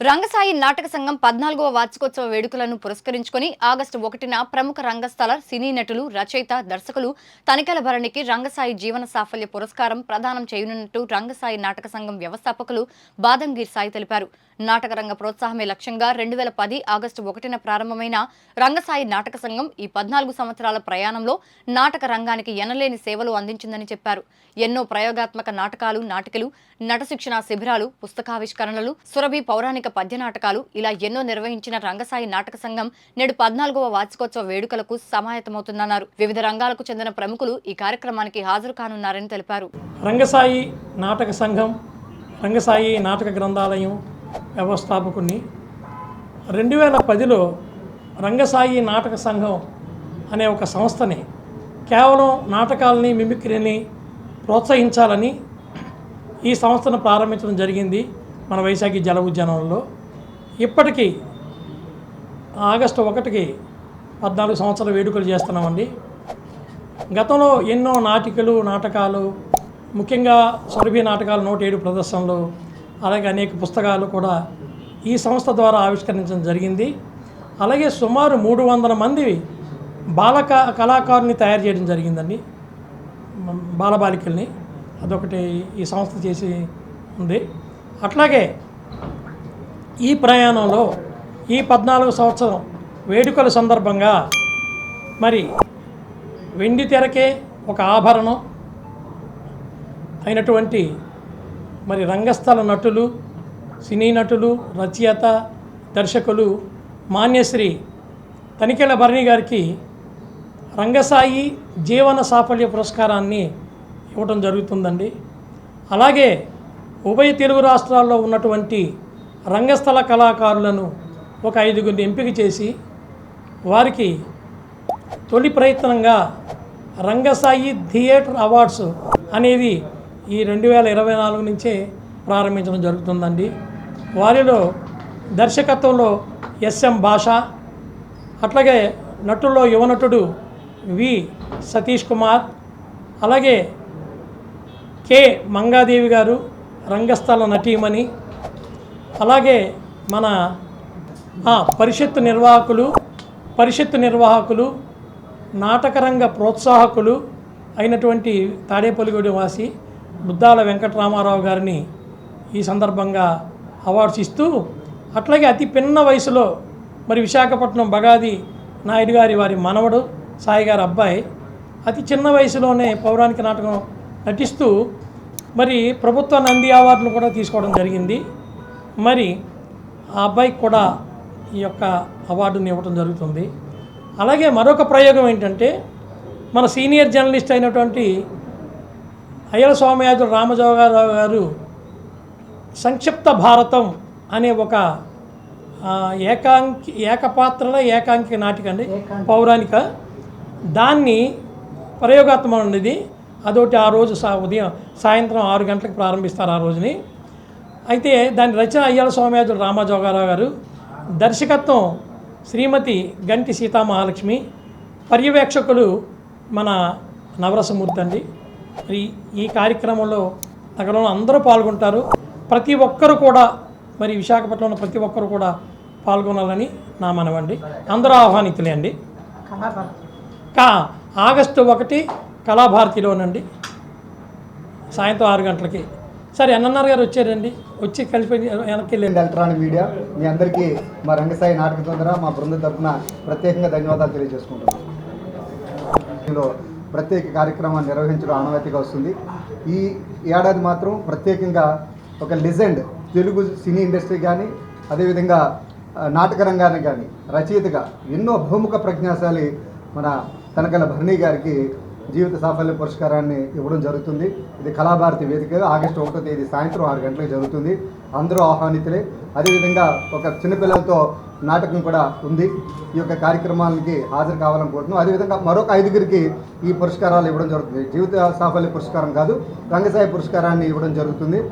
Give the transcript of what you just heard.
రంగసాయి నాటక సంఘం పద్నాలుగవ వార్షికోత్సవ వేడుకలను పురస్కరించుకుని ఆగస్టు ఒకటిన ప్రముఖ రంగస్థల సినీ నటులు రచయిత దర్శకులు తనికల భరణికి రంగసాయి జీవన సాఫల్య పురస్కారం ప్రదానం చేయనున్నట్టు రంగసాయి నాటక సంఘం వ్యవస్థాపకులు బాదంగీర్ సాయి తెలిపారు. నాటక రంగ ప్రోత్సాహమే లక్ష్యంగా రెండు వేల పది ఆగస్టు ఒకటిన ప్రారంభమైన రంగసాయి నాటక సంఘం ఈ పద్నాలుగు సంవత్సరాల ప్రయాణంలో నాటక రంగానికి ఎనలేని సేవలు అందించిందని చెప్పారు. ఎన్నో ప్రయోగాత్మక నాటకాలు నాటికలు నటశిక్షణ శిబిరాలు పుస్తకావిష్కరణలు సురభి పౌరాణిక పద్య నాటకాలు ఇలా ఎన్నో నిర్వహించిన రంగసాయి నాటక సంఘం నేడు పద్నాలుగవ వార్షికోత్సవ వేడుకలకు సమాయత్తమవుతుందన్నారు. వివిధ రంగాలకు చెందిన ప్రముఖులు ఈ కార్యక్రమానికి హాజరు కానున్నారని తెలిపారు. రంగసాయి నాటక సంఘం రంగసాయి నాటక గ్రంథాలయం వ్యవస్థాపకుని. రెండు వేల పదిలో రంగసాయి నాటక సంఘం అనే ఒక సంస్థని కేవలం నాటకాలని మిమిక్రీని ప్రోత్సహించాలని ఈ సంస్థను ప్రారంభించడం జరిగింది మన వైశాఖి జల ఉద్యానంలో ఇప్పటికీ ఆగస్టు ఒకటికి పద్నాలుగు సంవత్సరాల వేడుకలు చేస్తున్నామండి. గతంలో ఎన్నో నాటికలు నాటకాలు ముఖ్యంగా సురభి నాటకాలు నూట ఏడు ప్రదర్శనలు అలాగే అనేక పుస్తకాలు కూడా ఈ సంస్థ ద్వారా ఆవిష్కరించడం జరిగింది. అలాగే సుమారు మూడు వందల మంది బాలక కళాకారుని తయారు చేయడం జరిగిందండి. బాలబాలికల్ని. అదొకటి ఈ సంస్థ చేసి ఉంది. అట్లాగే ఈ ప్రయాణంలో ఈ పద్నాలుగు సంవత్సరం వేడుకల సందర్భంగా మరి వెండి తెరకే ఒక ఆభరణం అయినటువంటి మరి రంగస్థల నటులు సినీ నటులు రచయిత దర్శకులు మాన్యశ్రీ తనికెళ్ళ భరణి గారికి రంగసాయి జీవన సాఫల్య పురస్కారాన్ని ఇవ్వటం జరుగుతుందండి. అలాగే ఉభయ తెలుగు రాష్ట్రాల్లో ఉన్నటువంటి రంగస్థల కళాకారులను ఒక ఐదుగురిని ఎంపిక చేసి వారికి తొలి ప్రయత్నంగా రంగసాయి థియేటర్ అవార్డ్స్ అనేది ఈ రెండు వేల ఇరవై నాలుగు నుంచే ప్రారంభించడం జరుగుతుందండి. వారిలో దర్శకత్వంలో ఎస్ఎం భాష అట్లాగే నటుల్లో యువనటుడు వి సతీష్ కుమార్ అలాగే కె మంగాదేవి గారు రంగస్థల నటీమణి అలాగే మన ఆ, పరిషత్తు నిర్వాహకులు పరిషత్తు నిర్వాహకులు నాటకరంగ ప్రోత్సాహకులు అయినటువంటి తాడేపల్లిగూడి వాసి ముద్దాల వెంకటరామారావు గారిని ఈ సందర్భంగా అవార్డ్స్ ఇస్తూ అట్లాగే అతి పిన్న వయసులో మరి విశాఖపట్నం బగాది నాయుడు గారి వారి మనవడు సాయి గారి అబ్బాయి అతి చిన్న వయసులోనే పౌరాణిక నాటకం నటిస్తూ మరి ప్రభుత్వ నంది అవార్డును కూడా తీసుకోవడం జరిగింది. మరి ఆ అబ్బాయికి కూడా ఈ యొక్క అవార్డుని ఇవ్వడం జరుగుతుంది. అలాగే మరొక ప్రయోగం ఏంటంటే మన సీనియర్ జర్నలిస్ట్ అయినటువంటి అయ్యల స్వామియాజులు రామజోగారావు గారు సంక్షిప్త భారతం అనే ఒక ఏకాంకి ఏకపాత్రల ఏకాంకి నాటిక అండి పౌరాణిక. దాన్ని ప్రయోగాత్మకమైనది అదొకటి ఆ రోజు సా ఉదయం సాయంత్రం ఆరు గంటలకు ప్రారంభిస్తారు ఆ రోజుని. అయితే దాని రచన అయ్యాల సోమయాజులు రామజోగారావు గారు. దర్శకత్వం శ్రీమతి గంటి సీతామహాలక్ష్మి. పర్యవేక్షకులు మన నవరసమూర్తి అండి. మరి ఈ కార్యక్రమంలో నగరంలో అందరూ పాల్గొంటారు. ప్రతి ఒక్కరు కూడా మరి విశాఖపట్నంలో ప్రతి ఒక్కరు కూడా పాల్గొనాలని నా మనవండి. అందరూ ఆహ్వానితులే అండి కా ఆగస్టు ఒకటి కళాభారతిలోనండి. సాయంత్రం ఆరు గంటలకి. సరే ఎన్ఎన్ఆర్ గారు వచ్చారండి. వచ్చి కలిపి వెనక్కి వెళ్ళండి. ఎలక్ట్రానిక్ మీడియా మీ అందరికీ మా రంగసాయి నాటక తొందర మా బృందం తరఫున ప్రత్యేకంగా ధన్యవాదాలు తెలియజేసుకుంటున్నాను ఇందులో ప్రత్యేక కార్యక్రమాన్ని నిర్వహించడం ఆనవాయితీగా వస్తుంది. ఈ ఏడాది మాత్రం ప్రత్యేకంగా ఒక లిజెండ్ తెలుగు సినీ ఇండస్ట్రీ కానీ అదేవిధంగా నాటకరంగాన్ని కానీ రచయితగా ఎన్నో బహుముఖ ప్రజ్ఞాశాలి మన తనకల భరణి గారికి జీవిత సాఫల్య పురస్కారాన్ని ఇవ్వడం జరుగుతుంది. ఇది కళాభారతి వేదికగా ఆగస్టు ఒకటో తేదీ సాయంత్రం ఆరు గంటలకు జరుగుతుంది. అందరూ ఆహ్వానితులే. అదేవిధంగా ఒక చిన్నపిల్లలతో నాటకం కూడా ఉంది. ఈ యొక్క కార్యక్రమాలకి హాజరు కావాలనుకుంటున్నాం అదేవిధంగా మరొక ఐదుగురికి ఈ పురస్కారాలు ఇవ్వడం జరుగుతుంది. జీవిత సాఫల్య పురస్కారం కాదు రంగసాయి పురస్కారాన్ని ఇవ్వడం జరుగుతుంది.